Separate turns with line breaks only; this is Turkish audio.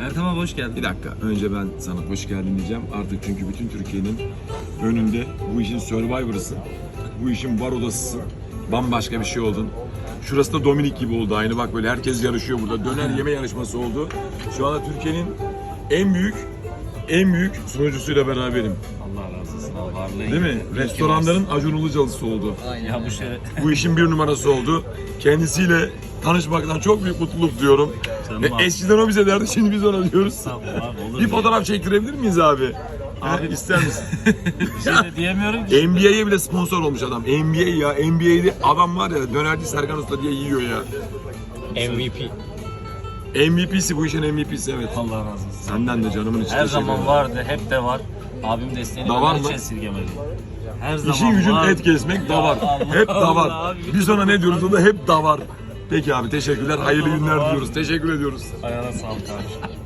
Ertem abi hoş geldin.
Bir dakika. Önce ben sana hoş geldin diyeceğim. Artık çünkü bütün Türkiye'nin önünde bu işin Survivor'ısın. Bu işin var odasısın. Bambaşka bir şey oldun. Şurası da Dominik gibi oldu aynı bak böyle herkes yarışıyor burada. Döner yeme yarışması oldu. Şu anda Türkiye'nin en büyük en büyük sunucusuyla beraberim.
Allah razı olsun abi. Varlığın
Değil mi?
iyi ki
Restoranların Acun Ilıcalısı oldu.
varsın. Ya bu şey...
Bu işin bir numarası oldu. Kendisiyle tanışmaktan çok büyük mutluluk diyorum.
Canım abi.
eskiden o bize derdi, şimdi biz ona diyoruz.
Sağ ol abi olur.
Bir fotoğraf çektirebilir miyiz abi?
Abi-
ister misin?
Bir şey de diyemiyorum ki.
NBA'ye bile sponsor olmuş adam. NBA ya, NBA'de adam var ya dönerci Serkan Usta diye yiyor ya.
MVP.
MVP'si bu işin MVP'si evet.
Allah razı olsun.
Senden de canımın içi
Her zaman vardı, hep de var. Abim desteğini
Da var mı?
hiç esirgemedi. Her zaman
İşin gücün
var.
et kesmek da var.
Allah
Hep da var.
Allah abi.
Biz ona ne diyoruz o da hep da var. Peki abi teşekkürler. Hayırlı günler diliyoruz. Teşekkür ediyoruz.
Ayağına sağlık abi.